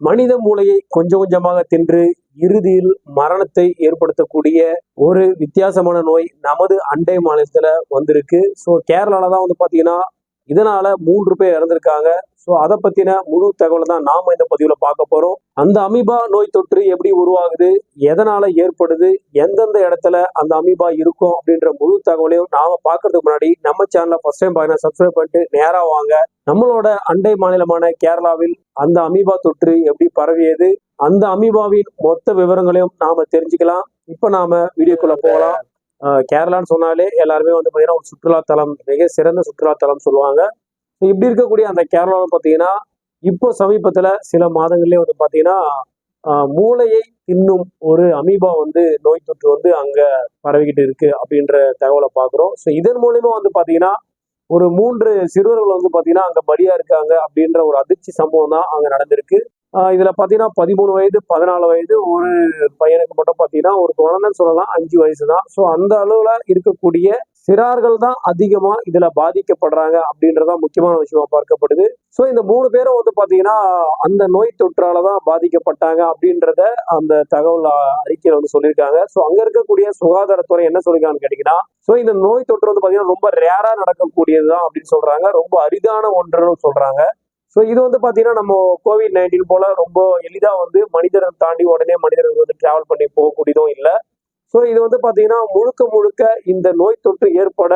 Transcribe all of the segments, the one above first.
மனித மூளையை கொஞ்சம் கொஞ்சமாக தின்று இறுதியில் மரணத்தை ஏற்படுத்தக்கூடிய ஒரு வித்தியாசமான நோய் நமது அண்டை மாநிலத்துல வந்திருக்கு. ஸோ கேரளால தான் வந்து பாத்தீங்கன்னா இதனால மூன்று பேர் இறந்திருக்காங்க. ஸோ அதை பத்தின முழு தகவலை தான் நாம இந்த பதிவுல பார்க்க போறோம். அந்த அமீபா நோய் தொற்று எப்படி உருவாகுது? எதனால ஏற்படுது? எந்தெந்த இடத்துல அந்த அமீபா இருக்கும்? அப்படின்ற முழு தகவலையும் நாம பார்க்கறதுக்கு முன்னாடி நம்ம சேனலை ஃபர்ஸ்ட் டைம் பாருங்க சப்ஸ்கிரைப் பண்ணிட்டு நேரா வாங்க. நம்மளோட அண்டை மாநிலமான கேரளாவில் அந்த அமீபா தொற்று எப்படி பரவியது? அந்த அமீபாவின் மொத்த விவரங்களையும் நாம தெரிஞ்சுக்கலாம். இப்போ நாம வீடியோக்குள்ள போகலாம். கேரளான்னு சொன்னாலே எல்லாருமே வந்து பார்த்தீங்கன்னா ஒரு சுற்றுலாத்தலம் மிக சிறந்த சுற்றுலாத்தலம் சொல்லுவாங்க. ஸோ இப்படி இருக்கக்கூடிய அந்த கேரளாவில் பார்த்தீங்கன்னா இப்போ சமீபத்தில் சில மாதங்கள்லேயே வந்து பார்த்தீங்கன்னா மூளையை தின்னும் ஒரு அமீபா வந்து நோய் தொற்று வந்து அங்கே பரவிக்கிட்டு இருக்கு அப்படின்ற தகவலை பார்க்குறோம் ஸோ இதன் மூலயமா வந்து பார்த்தீங்கன்னா ஒரு மூன்று சிறுவர்கள் வந்து பார்த்தீங்கன்னா அங்கே பலியா இருக்காங்க அப்படின்ற ஒரு அதிர்ச்சி சம்பவம் தான் அங்கே நடந்திருக்கு. இதுல பாத்தீங்கன்னா பதிமூணு வயது பதினாலு வயது ஒரு பையனுக்கு மட்டும் பாத்தீங்கன்னா ஒரு குழந்தைன்னு சொல்லலாம் அஞ்சு வயசு தான் ஸோ அந்த அளவுல இருக்கக்கூடிய சிறார்கள் தான் அதிகமா இதுல பாதிக்கப்படுறாங்க அப்படின்றதா முக்கியமான விஷயமா பார்க்கப்படுது. ஸோ இந்த மூணு பேரும் வந்து பாத்தீங்கன்னா அந்த நோய் தொற்றால தான் பாதிக்கப்பட்டாங்க அப்படின்றத அந்த தகவல் அறிக்கையில வந்து சொல்லியிருக்காங்க. ஸோ அங்க இருக்கக்கூடிய சுகாதாரத்துறை என்ன சொல்லிருக்காங்கன்னு கேட்டீங்கன்னா ஸோ இந்த நோய் தொற்று வந்து பாத்தீங்கன்னா ரொம்ப ரேரா நடக்கக்கூடியதுதான் அப்படின்னு சொல்றாங்க. ரொம்ப அரிதான ஒன்றுன்னு சொல்றாங்க. ஸோ இது வந்து பார்த்தீங்கன்னா நம்ம கோவிட் நைன்டீன் போல ரொம்ப எளிதாக வந்து மனிதரை தாண்டி உடனே மனிதர்கள் வந்து டிராவல் பண்ணி போகக்கூடியதும் இல்லை. ஸோ இது வந்து பார்த்தீங்கன்னா முழுக்க முழுக்க இந்த நோய் தொற்று ஏற்பட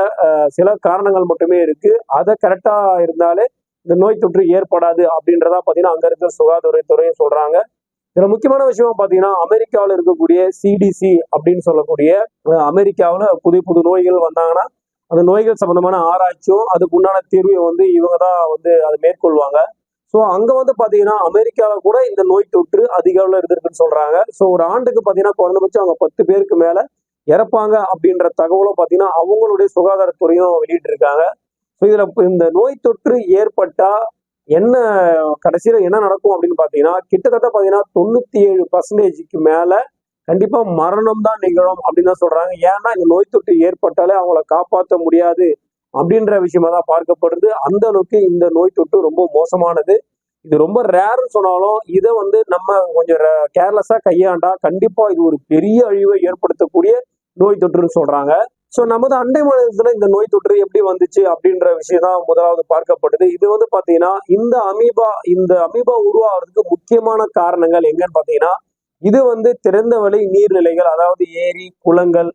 சில காரணங்கள் மட்டுமே இருக்கு. அதை கரெக்டாக இருந்தாலே இந்த நோய் தொற்று ஏற்படாது அப்படின்றதா பார்த்தீங்கன்னா அங்கே இருக்கிற சுகாதாரத்துறையும் சொல்றாங்க. இதில் முக்கியமான விஷயம் பார்த்தீங்கன்னா அமெரிக்காவில் இருக்கக்கூடிய சிடிசி அப்படின்னு சொல்லக்கூடிய அமெரிக்காவில் புது புது நோய்கள் வந்தாங்கன்னா அந்த நோய்கள் சம்பந்தமான ஆராய்ச்சியும் அதுக்கு உண்டான தீர்வையும் வந்து இவங்க தான் வந்து அதை மேற்கொள்வாங்க. ஸோ அங்கே வந்து பார்த்தீங்கன்னா அமெரிக்காவில் கூட இந்த நோய் தொற்று அதிக அளவில் இருந்திருக்குன்னு சொல்கிறாங்க ஸோ ஒரு ஆண்டுக்கு பார்த்தீங்கன்னா குறைந்தபட்சம் அவங்க பத்து பேருக்கு மேலே இறப்பாங்க அப்படின்ற தகவலும் பார்த்தீங்கன்னா அவங்களுடைய சுகாதாரத்துறையும் வெளியிட்டு இருக்காங்க ஸோ இதில் இந்த நோய் தொற்று ஏற்பட்டால் என்ன கடைசியில் என்ன நடக்கும் அப்படின்னு பார்த்தீங்கன்னா கிட்டத்தட்ட பார்த்தீங்கன்னா தொண்ணூற்றி ஏழு பர்சன்டேஜுக்கு மேலே கண்டிப்பா மரணம் தான் நிகழும் அப்படின்னு தான் சொல்றாங்க. ஏன்னா இந்த நோய் தொற்று ஏற்பட்டாலே அவங்கள காப்பாற்ற முடியாது அப்படின்ற விஷயமா தான் பார்க்கப்படுது. அந்த அளவுக்கு இந்த நோய் தொற்று ரொம்ப மோசமானது. இது ரொம்ப ரேர்னு சொன்னாலும் இதை வந்து நம்ம கொஞ்சம் கேர்லெஸ்ஸா கையாண்டா கண்டிப்பா இது ஒரு பெரிய அழிவை ஏற்படுத்தக்கூடிய நோய் தொற்றுன்னு சொல்றாங்க. ஸோ நமது அண்டை மாநிலத்தில் இந்த நோய் தொற்று எப்படி வந்துச்சு அப்படின்ற விஷயம் தான் முதலாவது பார்க்கப்படுது. இது வந்து பார்த்தீங்கன்னா இந்த அமீபா இந்த அமீபா உருவாகிறதுக்கு முக்கியமான காரணங்கள் எங்கன்னு பார்த்தீங்கன்னா இது வந்து திறந்தவெளி நீர்நிலைகள் அதாவது ஏரி குளங்கள்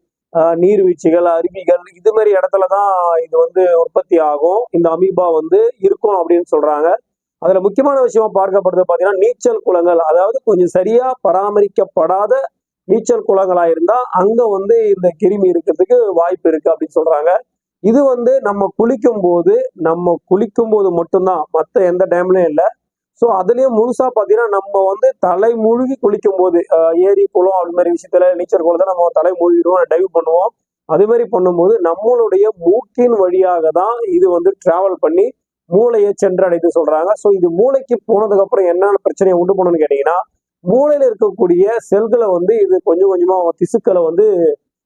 நீர்வீழ்ச்சிகள் அருவிகள் இது மாதிரி இடத்துல தான் இது வந்து உற்பத்தி ஆகும். இந்த அமீபா வந்து இருக்கும் அப்படின்னு சொல்றாங்க. அதுல முக்கியமான விஷயமா பார்க்கப்படுறது பார்த்தீங்கன்னா நீச்சல் குளங்கள் அதாவது கொஞ்சம் சரியா பராமரிக்கப்படாத நீச்சல் குளங்களா இருந்தா அங்க வந்து இந்த கிருமி இருக்கிறதுக்கு வாய்ப்பு இருக்கு அப்படின்னு சொல்றாங்க. இது வந்து நம்ம குளிக்கும் போது நம்ம குளிக்கும் போது மட்டும்தான் மற்ற எந்த டேம்லயும் இல்லை. ஸோ அதுலயும் முழுசா பாத்தீங்கன்னா நம்ம வந்து தலை மூழ்கி குளிக்கும் போது ஏரி குளம் அது மாதிரி விஷயத்துல நீச்சல் குளத்தை நம்ம தலை மூழ்கிடுவோம் டைவ் பண்ணுவோம். அது மாதிரி பண்ணும்போது நம்மளுடைய மூக்கின் வழியாக தான் இது வந்து டிராவல் பண்ணி மூளையை சென்றடைந்து சொல்றாங்க. ஸோ இது மூளைக்கு போனதுக்கு அப்புறம் என்னென்ன பிரச்சனையை உண்டு பண்ணணும்னு கேட்டீங்கன்னா மூளையில இருக்கக்கூடிய செல்களை வந்து இது கொஞ்சம் கொஞ்சமா திசுக்களை வந்து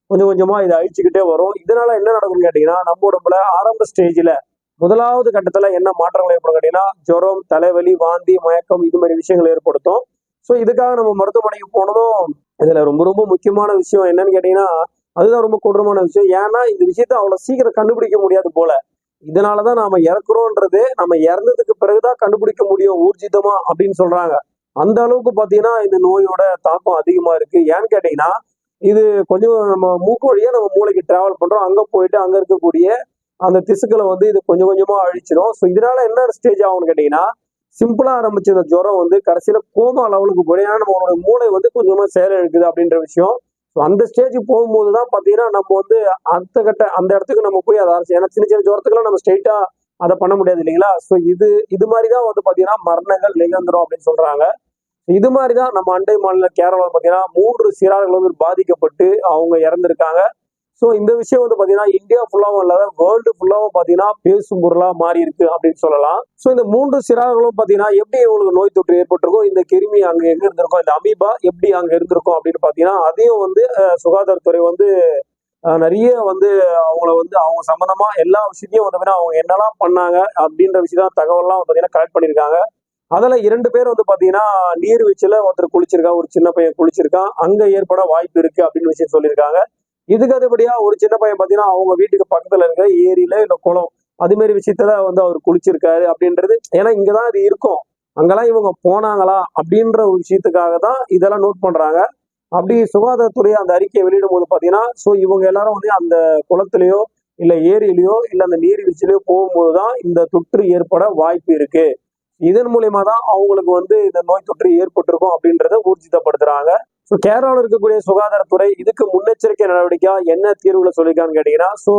கொஞ்சம் கொஞ்சமா இதை அழிச்சுக்கிட்டே வரும். இதனால என்ன நடக்கும்னு கேட்டீங்கன்னா நம்ம உடம்புல ஆரம்ப ஸ்டேஜ்ல முதலாவது கட்டத்துல என்ன மாற்றங்கள் ஏற்படும் கேட்டீங்கன்னா ஜுரம் தலைவலி வாந்தி மயக்கம் இது மாதிரி விஷயங்கள் ஏற்படுத்தும். ஸோ இதுக்காக நம்ம மருத்துவமனைக்கு போனதும் இதுல ரொம்ப ரொம்ப முக்கியமான விஷயம் என்னன்னு கேட்டீங்கன்னா அதுதான் ரொம்ப கொடூரமான விஷயம். ஏன்னா இந்த விஷயத்த அவ்வளவு சீக்கிரம் கண்டுபிடிக்க முடியாது போல. இதனாலதான் நாம இறக்குறோன்றது நம்ம இறந்ததுக்கு பிறகுதான் கண்டுபிடிக்க முடியும் ஊர்ஜிதமா அப்படின்னு சொல்றாங்க. அந்த அளவுக்கு பாத்தீங்கன்னா இந்த நோயோட தாக்கம் அதிகமா இருக்கு. ஏன்னு கேட்டீங்கன்னா இது கொஞ்சம் நம்ம மூக்கு வழியா நம்ம மூளைக்கு டிராவல் பண்றோம். அங்க போயிட்டு அங்க இருக்கக்கூடிய அந்த திசுக்களை வந்து இது கொஞ்சம் கொஞ்சமா அழிச்சிடும் ஸோ இதனால என்ன ஸ்டேஜ் ஆகும்னு கேட்டீங்கன்னா சிம்பிளா ஆரம்பிச்ச இந்த ஜுரம் வந்து கடைசியில கோமா லெவலுக்கு போய் ஏன்னா நம்மளோட மூளை வந்து கொஞ்சமா செயலிழக்குது அப்படின்ற விஷயம். ஸோ அந்த ஸ்டேஜ் போகும்போது தான் பார்த்தீங்கன்னா நம்ம வந்து அடுத்த கட்ட அந்த இடத்துக்கு நம்ம போய் அதை அரசு ஏன்னா சின்ன சின்ன ஜுரத்துக்குலாம் நம்ம ஸ்ட்ரைட்டா அதை பண்ண முடியாது இல்லைங்களா? ஸோ இது இது மாதிரி தான் வந்து பார்த்தீங்கன்னா மரணங்கள் நிகழ்ந்துரும் அப்படின்னு சொல்றாங்க. இது மாதிரி தான் நம்ம அண்டை மாநில கேரளாவில் பார்த்தீங்கன்னா மூன்று சிறார்கள் வந்து பாதிக்கப்பட்டு அவங்க இறந்துருக்காங்க. ஸோ இந்த விஷயம் வந்து பார்த்தீங்கன்னா இந்தியா ஃபுல்லாகவும் இல்லாத வேர்ல்டு ஃபுல்லாகவும் பார்த்தீங்கன்னா பேசும் பொருளாக மாறி இருக்கு அப்படின்னு சொல்லலாம். ஸோ இந்த மூன்று சிறார்களும் பார்த்தீங்கன்னா எப்படி இவங்களுக்கு நோய் தொற்று ஏற்பட்டிருக்கோ இந்த கிருமி அங்கே எங்கே இருந்திருக்கோம் இந்த அமீபா எப்படி அங்கே இருந்திருக்கும் அப்படின்னு பார்த்தீங்கன்னா அதையும் வந்து சுகாதாரத்துறை வந்து நிறைய வந்து அவங்கள வந்து அவங்க சம்பந்தமா எல்லா விஷயத்தையும் வந்து அவங்க என்னெல்லாம் பண்ணாங்க அப்படின்ற விஷயம் தகவல்லாம் வந்து பார்த்தீங்கன்னா கலெக்ட் பண்ணியிருக்காங்க. அதில் இரண்டு பேர் வந்து பார்த்தீங்கன்னா நீர்வீழ்ச்சியில் ஒருத்தர் குளிச்சிருக்கான் ஒரு சின்ன பையன் குளிச்சிருக்கான். அங்கே ஏற்பட வாய்ப்பு இருக்குது அப்படின்னு விஷயம் சொல்லியிருக்காங்க. இதுக்கு அதுபடியா ஒரு சின்ன பையன் பாத்தீங்கன்னா அவங்க வீட்டுக்கு பக்கத்துல இருக்க ஏரியில இல்ல குளம் அது மாதிரி விஷயத்துல வந்து அவர் குளிச்சிருக்காரு அப்படின்றது. ஏன்னா இங்கதான் அது இருக்கும். அங்கெல்லாம் இவங்க போனாங்களா அப்படின்ற ஒரு விஷயத்துக்காக தான் இதெல்லாம் நோட் பண்றாங்க. அப்படி சுகாதாரத்துறை அந்த அறிக்கையை வெளியிடும் போது பாத்தீங்கன்னா ஸோ இவங்க எல்லாரும் வந்து அந்த குளத்திலேயோ இல்ல ஏரியிலையோ இல்ல அந்த நீர்வீழ்ச்சிலையோ போகும்போது தான் இந்த தொற்று ஏற்பட வாய்ப்பு இருக்கு. இதன் மூலியமா தான் அவங்களுக்கு வந்து இந்த நோய் தொற்று ஏற்பட்டிருக்கும் அப்படின்றத ஊர்ஜிதப்படுத்துறாங்க. ஸோ கேரளாவில் இருக்கக்கூடிய சுகாதாரத்துறை இதுக்கு முன்னெச்சரிக்கை நடவடிக்கையா என்ன தீர்வுகளை சொல்லியிருக்கான்னு கேட்டீங்கன்னா ஸோ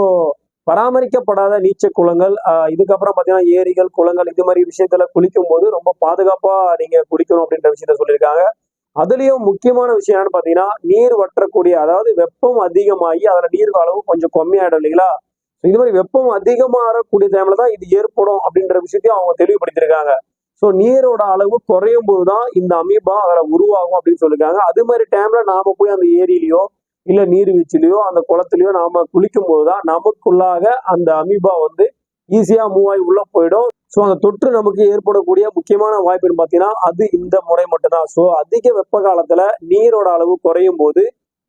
பராமரிக்கப்படாத நீச்சல் குளங்கள் இதுக்கப்புறம் பார்த்தீங்கன்னா ஏரிகள் குளங்கள் இது மாதிரி விஷயத்துல குளிக்கும் போது ரொம்ப பாதுகாப்பா நீங்க குளிக்கணும் அப்படின்ற விஷயத்த சொல்லியிருக்காங்க. அதுலயும் முக்கியமான விஷயம் என்னன்னு பாத்தீங்கன்னா நீர் வற்றக்கூடிய அதாவது வெப்பம் அதிகமாகி அதுல நீர் அளவு கொஞ்சம் கம்மியாயிடும் இல்லைங்களா? இது மாதிரி வெப்பம் அதிகமாகக்கூடிய டைம்ல தான் இது ஏற்படும் அப்படின்ற விஷயத்தையும் அவங்க தெளிவுபடுத்தியிருக்காங்க. ஸோ நீரோட அளவு குறையும் போது தான் இந்த அமீபா அதில் உருவாகும் அப்படின்னு சொல்லியிருக்காங்க. அது மாதிரி டைம்ல நாம போய் அந்த ஏரியிலையோ இல்லை நீர்வீழ்ச்சிலையோ அந்த குளத்துலையோ நாம குளிக்கும் போது தான் நமக்குள்ளாக அந்த அமீபா வந்து ஈஸியாக மூவ் ஆகி உள்ளே போயிடும். ஸோ அந்த தொற்று நமக்கு ஏற்படக்கூடிய முக்கியமான வாய்ப்புன்னு பார்த்தீங்கன்னா அது இந்த முறை மட்டும்தான். ஸோ அதிக வெப்ப காலத்தில் நீரோட அளவு குறையும் போது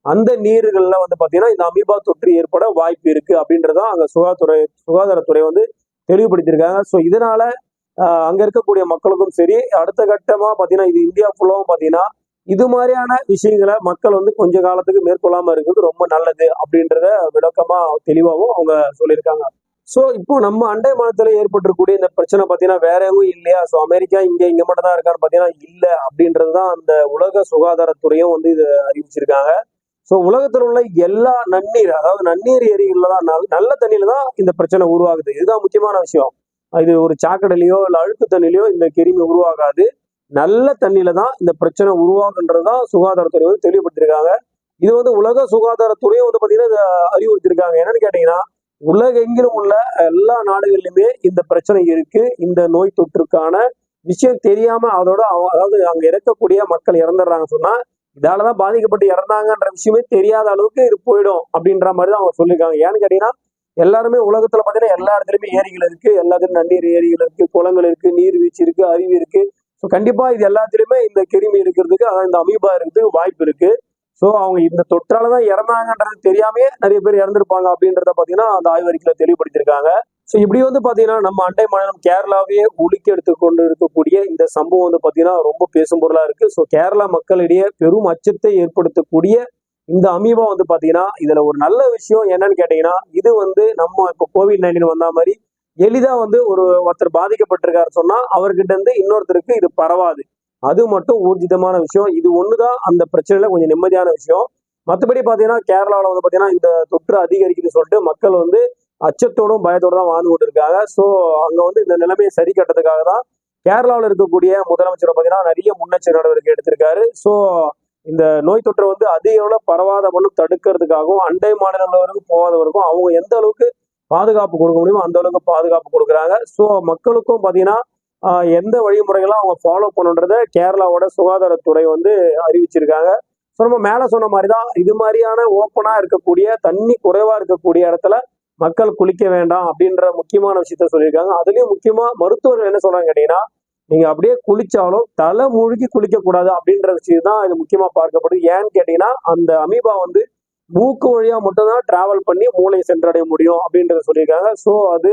அந்த நீர்களில் வந்து பார்த்தீங்கன்னா இந்த அமீபா தொற்று ஏற்பட வாய்ப்பு இருக்குது அப்படின்றதான் அந்த சுகாதாரத்துறை சுகாதாரத்துறை வந்து தெளிவுபடுத்தியிருக்காங்க. ஸோ இதனால அங்க இருக்கக்கூடிய மக்களுக்கும் சரி அடுத்த கட்டமா பாத்தீங்கன்னா இது இந்தியா ஃபுல்லாவும் பாத்தீங்கன்னா இது மாதிரியான விஷயங்களை மக்கள் வந்து கொஞ்ச காலத்துக்கு மேற்கொள்ளாம இருக்கிறது ரொம்ப நல்லது அப்படின்றத விளக்கமா தெளிவாகவும் அவங்க சொல்லியிருக்காங்க. ஸோ இப்போ நம்ம அண்டை மாநிலத்தில் ஏற்பட்டிருக்கக்கூடிய இந்த பிரச்சனை பார்த்தீங்கன்னா வேற எதுவும் இல்லையா? ஸோ அமெரிக்கா இங்கே இங்கே மட்டும் தான் இருக்கான்னு பார்த்தீங்கன்னா இல்லை அப்படின்றது தான் அந்த உலக சுகாதாரத்துறையும் வந்து இது அறிவிச்சிருக்காங்க. ஸோ உலகத்தில் உள்ள எல்லா நன்னீர் அதாவது நன்னீர் ஏரிகளில் தான் நல்ல தண்ணியில தான் இந்த பிரச்சனை உருவாகுது. இதுதான் முக்கியமான விஷயம். இது ஒரு சாக்கடையிலையோ இல்லை அழுக்கு தண்ணிலையோ இந்த கிருமி உருவாகாது. நல்ல தண்ணியில தான் இந்த பிரச்சனை உருவாகுன்றது தான் சுகாதாரத்துறை வந்து தெளிவுபடுத்திருக்காங்க இது வந்து உலக சுகாதாரத்துறையும் வந்து பார்த்தீங்கன்னா இதை அறிவுறுத்திருக்காங்க என்னன்னு கேட்டீங்கன்னா உலகெங்கிலும் உள்ள எல்லா நாடுகளிலுமே இந்த பிரச்சனை இருக்கு. இந்த நோய் தொற்றுக்கான விஷயம் தெரியாம அதோட அதாவது அங்க இறக்கக்கூடிய மக்கள் இறந்துடுறாங்க சொன்னா இதாலதான் பாதிக்கப்பட்டு இறந்தாங்கன்ற விஷயமே தெரியாத அளவுக்கு இது போயிடும் அப்படின்ற மாதிரி தான் அவங்க சொல்லியிருக்காங்க. ஏன்னு கேட்டீங்கன்னா எல்லாருமே உலகத்துல பாத்தீங்கன்னா எல்லா இடத்துலயுமே ஏரிகள் இருக்கு. எல்லாத்துலயும் நன்னீர் ஏரிகள் இருக்கு குளங்கள் இருக்கு நீர்வீழ்ச்சி இருக்கு அருவி இருக்கு. ஸோ கண்டிப்பா இது எல்லாத்துலயுமே இந்த கிருமி இருக்கிறதுக்கு அதாவது இந்த அமீபா இருக்கிறதுக்கு வாய்ப்பு இருக்கு. ஸோ அவங்க இந்த தொற்றால தான் இறந்தாங்கன்றது தெரியாமே நிறைய பேர் இறந்துருப்பாங்க அப்படின்றத பாத்தீங்கன்னா அந்த ஆய்வறிக்கையில தெளிவுபடுத்தியிருக்காங்க. ஸோ இப்படி வந்து பாத்தீங்கன்னா நம்ம அண்டை மாநிலம் கேரளாவையே உலுக்கி எடுத்து கொண்டு இருக்கக்கூடிய இந்த சம்பவம் வந்து பாத்தீங்கன்னா ரொம்ப பேசும் பொருளா இருக்கு. ஸோ கேரளா மக்களிடையே பெரும் அச்சத்தை ஏற்படுத்தக்கூடிய இந்த அமீபா வந்து பாத்தீங்கன்னா இதுல ஒரு நல்ல விஷயம் என்னன்னு கேட்டீங்கன்னா இது வந்து நம்ம இப்போ கோவிட் நைன்டீன் வந்த மாதிரி எளிதா வந்து ஒரு ஒருத்தர் பாதிக்கப்பட்டிருக்காரு சொன்னா அவர்கிட்ட இருந்து இன்னொருத்தருக்கு இது பரவாது. அது மட்டும் ஊர்ஜிதமான விஷயம். இது ஒண்ணுதான் அந்த பிரச்சனையில கொஞ்சம் நிம்மதியான விஷயம். மற்றபடி பாத்தீங்கன்னா கேரளாவில் வந்து பாத்தீங்கன்னா இந்த தொற்று அதிகரிக்குதுன்னு சொல்லிட்டு மக்கள் வந்து அச்சத்தோடும் பயத்தோடு தான் வாழ்ந்து கொண்டு இருக்காங்க ஸோ அங்கே வந்து இந்த நிலைமையை சரி கட்டுறதுக்காக தான் கேரளாவில் இருக்கக்கூடிய முதலமைச்சர் பார்த்தீங்கன்னா நிறைய முன்னெச்சரிக்கை நடவடிக்கை எடுத்திருக்காரு. ஸோ இந்த நோய் தொற்று வந்து அதிக அளவில் பரவாத மட்டும் தடுக்கிறதுக்காகவும் அண்டை மாநிலங்களுக்கு போகாதவருக்கும் அவங்க எந்த அளவுக்கு பாதுகாப்பு கொடுக்க முடியுமோ அந்த அளவுக்கு பாதுகாப்பு கொடுக்குறாங்க. ஸோ மக்களுக்கும் பார்த்தீங்கன்னா எந்த வழிமுறைகளும் அவங்க ஃபாலோ பண்ணுன்றத கேரளாவோட சுகாதாரத்துறை வந்து அறிவிச்சிருக்காங்க. ஸோ நம்ம மேலே சொன்ன மாதிரி தான் இது மாதிரியான ஓப்பனாக இருக்கக்கூடிய தண்ணி குறைவாக இருக்கக்கூடிய இடத்துல மக்கள் குளிக்க வேண்டாம் அப்படின்ற முக்கியமான விஷயத்த சொல்லியிருக்காங்க. அதுலேயும் முக்கியமாக மருத்துவர்கள் என்ன சொல்கிறாங்க கேட்டீங்கன்னா நீங்க அப்படியே குளிச்சாலும் தலை மூழ்கி குளிக்க கூடாது அப்படின்ற விஷயம் தான் இது முக்கியமா பார்க்கப்படுது. ஏன்னு கேட்டீங்கன்னா அந்த அமீபா வந்து மூக்கு வழியா மட்டும்தான் டிராவல் பண்ணி மூளையை சென்றடைய முடியும் அப்படின்றத சொல்லியிருக்காங்க. ஸோ அது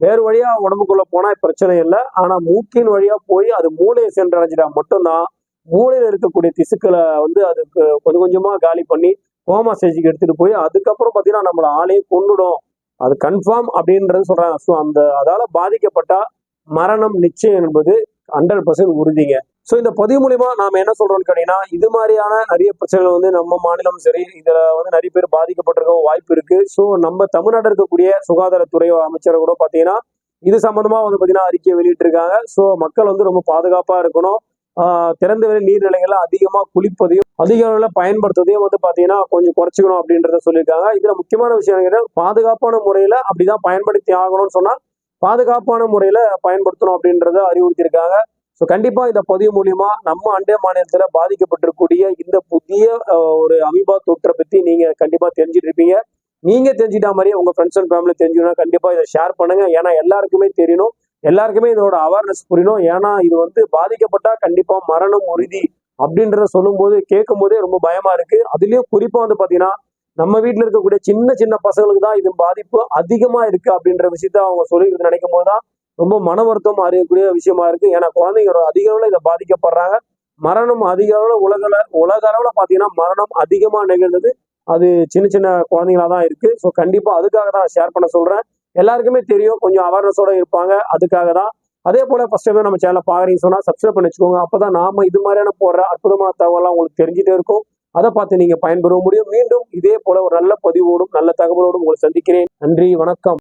வேறு வழியா உடம்புக்குள்ள போனா பிரச்சனை இல்லை. ஆனா மூக்கின் வழியா போய் அது மூளையை சென்றடைஞ்சிட்டா மட்டும்தான் மூளையில இருக்கக்கூடிய திசுக்களை வந்து அதுக்கு கொஞ்சம் கொஞ்சமா காலி பண்ணி கோமா ஸ்டேஜுக்கு எடுத்துட்டு போய் அதுக்கப்புறம் பாத்தீங்கன்னா நம்மள ஆளையே கொண்டுடும் அது கன்ஃபார்ம் அப்படின்றது சொல்றாங்க. ஸோ அந்த அதால பாதிக்கப்பட்டா மரணம் நிச்சயம் என்பது ஹண்ட்ரட் பர்சன்ட் உறுதிங்க. ஸோ இந்த பதிவு மூலியமா நாம் என்ன சொல்றோம்னு கேட்டீங்கன்னா இது மாதிரியான நிறைய பிரச்சனைகள் வந்து நம்ம மாநிலம் சரி இதுல வந்து நிறைய பேர் பாதிக்கப்பட்டிருக்க வாய்ப்பு இருக்கு. ஸோ நம்ம தமிழ்நாடு இருக்கக்கூடிய சுகாதாரத்துறை அமைச்சர் கூட பாத்தீங்கன்னா இது சம்பந்தமா வந்து பார்த்தீங்கன்னா அறிக்கை வெளியிட்டிருக்காங்க. ஸோ மக்கள் வந்து ரொம்ப பாதுகாப்பாக இருக்கணும். ஆஹ் திறந்த வெளி நீர்நிலைகள்ல அதிகமாக குளிப்பதையும் அதிக அளவில் பயன்படுத்துவதையும் வந்து பாத்தீங்கன்னா கொஞ்சம் குறைச்சிக்கணும் அப்படின்றத சொல்லியிருக்காங்க. இதில் முக்கியமான விஷயம் என்ன பாதுகாப்பான முறையில் அப்படிதான் பயன்படுத்தி ஆகணும்னு சொன்னால் பாதுகாப்பான முறையில பயன்படுத்தணும் அப்படின்றத அறிவுறுத்தியிருக்காங்க. ஸோ கண்டிப்பா இந்த பதிவு மூலியமா நம்ம அண்டை மாநிலத்துல பாதிக்கப்பட்டிருக்கக்கூடிய இந்த புதிய ஒரு அமீபா தொற்றை பத்தி நீங்க கண்டிப்பா தெரிஞ்சுட்டு இருப்பீங்க நீங்க தெரிஞ்சிட்டா மாதிரியே உங்க ஃப்ரெண்ட்ஸ் அண்ட் ஃபேமிலி தெரிஞ்சுக்கணும் கண்டிப்பா இதை ஷேர் பண்ணுங்க. ஏன்னா எல்லாருக்குமே தெரியணும். எல்லாருக்குமே இதோட அவேர்னஸ் புரியணும். ஏன்னா இது வந்து பாதிக்கப்பட்டா கண்டிப்பா மரணம் உறுதி அப்படின்றத சொல்லும்போது கேட்கும் போதே ரொம்ப பயமா இருக்கு. அதுலயும் குறிப்பா வந்து பாத்தீங்கன்னா நம்ம வீட்டில் இருக்கக்கூடிய சின்ன சின்ன பசங்களுக்கு தான் இது பாதிப்பு அதிகமா இருக்கு அப்படின்ற விஷயத்த அவங்க சொல்லி நினைக்கும் போது தான் ரொம்ப மன வருத்தம் அறியக்கூடிய விஷயமா இருக்கு. ஏன்னா குழந்தைங்க அதிக அளவுல இதை பாதிக்கப்படுறாங்க. மரணம் அதிக அளவுல உலகள உலக அளவுல பாத்தீங்கன்னா மரணம் அதிகமா நிகழ்ந்தது. அது சின்ன சின்ன குழந்தைங்களா தான் இருக்கு. ஸோ கண்டிப்பா அதுக்காக தான் ஷேர் பண்ண சொல்றேன். எல்லாருக்குமே தெரியும். கொஞ்சம் அவேர்னஸோட இருப்பாங்க. அதுக்காக தான். அதே போல ஃபர்ஸ்ட் டைம் நம்ம சேனலை பாக்குறீங்க சொன்னா சப்ஸ்கிரைப் பண்ணி வச்சுக்கோங்க. அப்பதான் நாம இது மாதிரியான போடுற அற்புதமான தகவலாம் உங்களுக்கு தெரிஞ்சுட்டே இருக்கும். அதை பார்த்து நீங்க பயன்பெற முடியும். மீண்டும் இதே போல ஒரு நல்ல பதிவோடும் நல்ல தகவலோடும் உங்களை சந்திக்கிறேன். நன்றி வணக்கம்.